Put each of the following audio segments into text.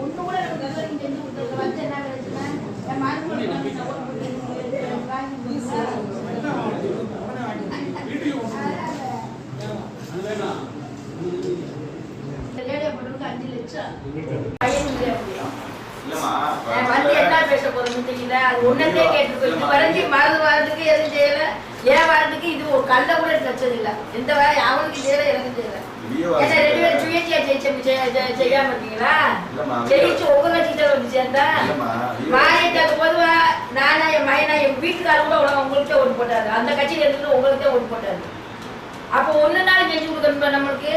ஒன்று கூட எனக்கு வெள்ளரிக்க செஞ்சு என்ன பிரச்சனை? என் மருமகளுக்கு வந்து நான் ஓட்டு போட்டு எனக்கு வாங்கி கொடுத்தா. இந்த ரேடியோ போட்டதுக்கு அஞ்சு லட்சம். பையன் இல்லையா முடியும்? இல்லம்மா நான் வந்து என்ன தெரியல. அது மருந்து வரதுக்கு எதுவும் செய்யல. ஏன் வரதுக்கு இது ஒரு கல்ல கூட எடுத்து வச்சது இல்ல. எந்த வேலை அவனுக்கு செய்யல, எனக்கு செய்யல. ஏன்னா ரெண்டு பேரும் சுயேட்சையா ஜெயிச்ச- ஜெய- ஜெய- செய்யாம இருக்கீங்களா? ஜெயிச்சு உங்க வந்து சேர்ந்தா? பொதுவா நானா என் மகனா என் வீட்டுக்காரர் கூட உலகம் உங்களுக்கே ஓட்டு போட்டாரு அந்த கட்சியில இருந்து உங்களுக்கு ஓட்டு போட்டாரு அப்போ ஒண்ணு நாள் செஞ்சு கொடுக்கணும் நம்மளுக்கு.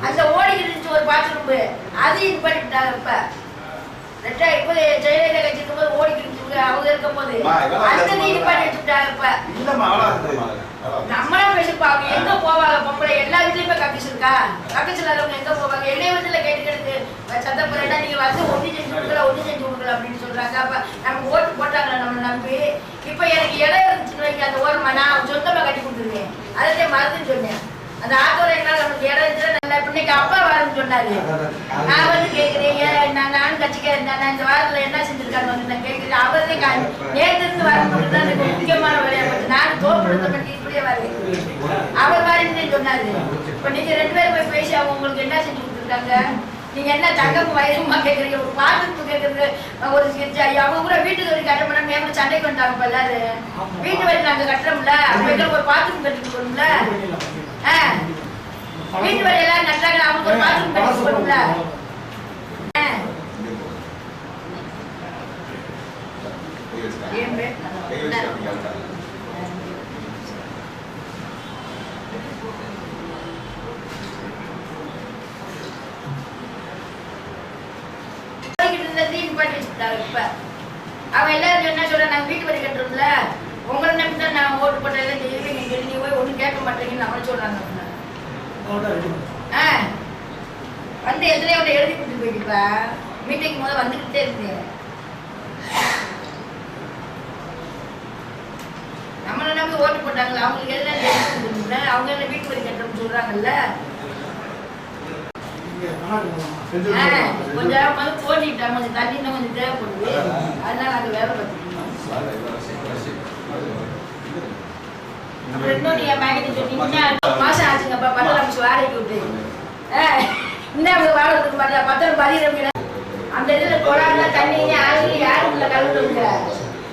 அந்த ஓடிக்கிட்டு இருந்துச்சு ஒரு பாத்ரூம் அது இது பண்ணிட்டாங்க இப்ப இப்ப ஜெயலலிதா கட்சி இருக்கும்போது ஓடிக்கிட்டு அவங்க இருக்கும்போது. அந்த இது பண்ணி வச்சுட்டாங்க இப்ப. இல்லம்மா அவ்வளோ இருக்குதும்மா அவ்வளோ. நம்மளா பேசிப்பா அவங்க எங்க போவாங்க பொம்பளை? எல்லா வீட்லயுமே கக்கிஸ் இருக்கா? கக்கிஸ் இல்லாதவங்க எங்க போவாங்க? என்னைய வீட்டுல கேட்டு கேட்டு சத்தப்பறா நீங்க வந்து ஒண்ணு செஞ்சு கொடுக்கல ஒண்ணு செஞ்சு கொடுக்கல அப்படின்னு சொல்றாங்க. அப்ப நமக்கு ஓட்டு போட்டாங்க நம்ம நம்பி? இப்ப எனக்கு இடம் இருந்துச்சுன்னு வைக்க அந்த ஓரமா நான் சொந்தமா கட்டி கொடுத்துருக்கேன் அதை மறந்துன்னு சொன்னேன். அந்த என்னால நமக்கு இடம் இருந்துச்சு நல்லா இப்ப இன்னைக்கு அப்பா வரேன்னு சொன்னாரு. நான் வந்து கேக்குறேன் ஏன் இருந்தானே இந்த வாரத்துல என்ன செஞ்சிருக்காங்க வந்து நான் கேட்கிறேன். அவரே நேற்று நேத்து இருந்து வரும்போது தான் எனக்கு முக்கியமான வேலையா போச்சு. நான் தோப்புறத பற்றி இப்படியே வரேன் அவர் மாதிரி சொன்னாரு. இப்ப நீங்க ரெண்டு பேரும் போய் பேசி அவங்க உங்களுக்கு என்ன செஞ்சு கொடுத்துருக்காங்க? நீங்க என்ன தங்கம் வயிறுமா கேக்குறீங்க ஒரு பாத்திரத்து கேக்குறது ஒரு sketch ஆகி அவங்க கூட வீட்டுக்கு வரைக்கும் கட்ட பண்ண மேல சண்டைக்கு வந்தாங்க இப்ப எல்லாரும்? வீட்டு வரைக்கும் நாங்க கட்டுறோம்ல. அவங்களுக்கு ஒரு பாத்திரம் கட்டி போகணும்ல வீட்டு வரி எல்லாம் கட்டுறாங்க அவங்களுக்கு ஒரு பாத்திரம் கட்டி போகணும்ல அவன் எல்லாரும் என்ன சொல்ற நாங்க வீட்டு வரி கட்டுறோம்ல உங்களை நம்பி தான் நான் ஓட்டு போட்டதெல்லாம் செய்வீங்க நீங்க நீங்க போய் ஒண்ணும் கேட்க மாட்டீங்கன்னு அவன் சொல்றாங்க அப்படின்னா. வந்து எதுலயே ஒன்று எழுதி கொடுத்து போயிட்டுப்பா மீட்டிங் முதல்ல வந்துக்கிட்டே இருந்தேன் நம்மளை நம்பி ஓட்டு போட்டாங்கல்ல அவங்களுக்கு எல்லாம் அவங்க என்ன வீட்டு வரி கட்டுறோம்னு சொல்றாங்கல்ல? ஆ, கொஞ்ச நேரம் வந்து போட்டிட்டேன் கொஞ்சம் தண்ணி இன்னும் கொஞ்சம் தேவைப்படுது. அதனால அங்க வேலை பார்த்துட்டு அப்புறம் இன்னும் மாசம் ஆச்சுங்கப்பா பத்து லட்சம் வாடகைக்கு விட்டு. இன்னும் கொடுக்க மாட்டா பத்திரம் பதினஞ்சு அந்த இதுல குழாங்க தண்ணி ஆறு யாரும் இல்ல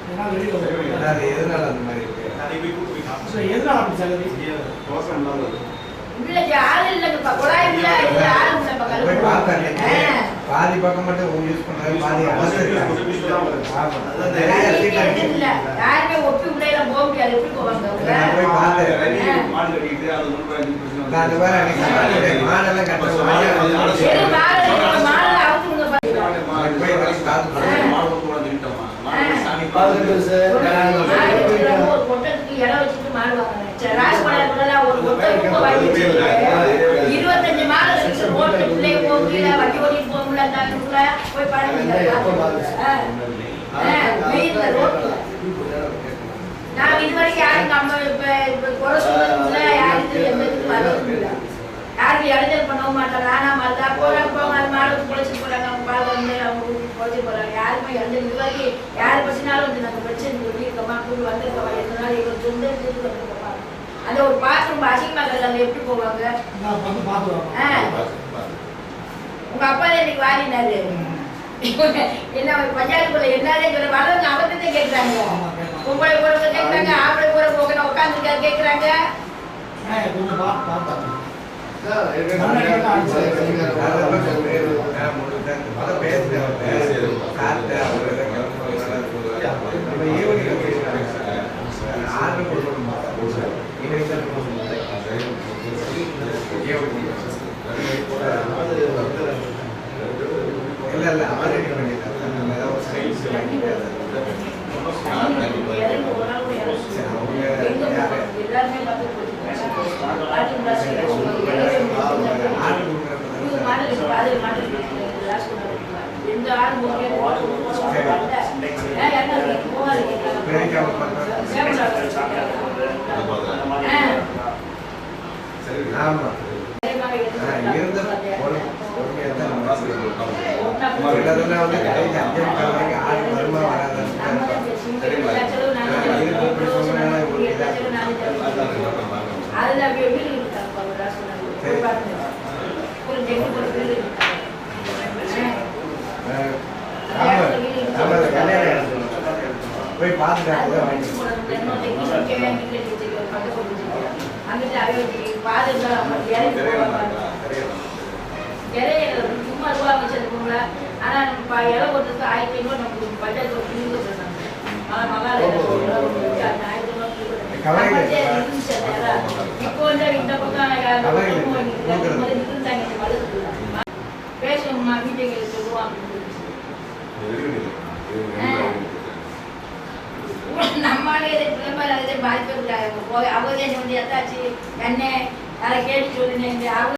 சும்மா இருக்கு எதனால அந்த மாதிரி இருக்கு? அதை போய் கூட்டு போய் காமிச்சு. ரோசம் இல்லாம இருக்கு. ஆள் ஆள் இல்லப்பா போய் பார்த்தேன் கழுவு பாதி பக்கம் மட்டும் யூஸ் பண்றாரு பாதி யாருமே ஒப்பி உடையில போக முடியாது. எப்படி போவாங்க அவங்க? நான் போய் பார்த்தேன். தண்ணி மாடு கட்டிக்கிட்டு அது ஒண்ணும் பிரச்சனை இருபத்தஞ்சு இருக்கு. ரோட்ல பிள்ளைங்க போக முடியல, வண்டி ஓட்டிட்டு போக முடியல, போய் ரோட்ல. நான் யாரும் நம்ம இப்ப இப்ப குறை சொல்றதுல யாருக்கு எந்த இதுக்கும் வர்றதும் இல்ல. யாருக்கும் இடைஞ்சல் பண்ணவும் மாட்டாங்க ஆனா மருதா போறாங்க போங்க அது மாடு பொழைச்சிட்டு போறாங்க அவங்க பால் வந்து அவங்க ஊருக்கு பொழைச்சிட்டு போறாங்க யாருமே இடைஞ்சல் யார் பிரச்சனாலும் வந்து நாங்க பிரச்சனை சொல்லியிருக்கோமா கூட வந்திருக்கோமா எந்த நாள் எங்களுக்கு சொந்த இதுக்கு வந்திருக்கோமா அந்த ஒரு பாத்ரூம் அசிங்கமா இருக்கிறது எப்படி போவாங்க. உங்க அப்பா தான் இன்னைக்கு வாங்கினாரு என்ன பஞ்சாயத்துக்குள்ள என்னதே சொல்ல வர்றவங்க அவர்கிட்ட கேட்கறாங்க பொம்பளை போறவங்க கேட்கறாங்க ஆம்பளை போறவங்க உட்காந்துருக்காரு கேட்கறாங்க ஆர்டர் இருந்த பொறுமையாக தான் நம்ம இதெல்லாம் அப்படி சொன்னா போய் பாருங்க சும்மா ரூபா வச்சிருக்கோம்ல ஆனா நம்ம இலை போட்டுருக்கு ஆயிரத்தி ஐநூறு நமக்கு பட்ஜெட் மகாலய பேசுவோம்மா மீட்டிங் சொல்லுவோம் நம்மளாலே இதை பாதிக்கக்கூடாது போய் அவங்க வந்து எத்தாச்சு என்ன அதை கேட்டு சொல்லுங்க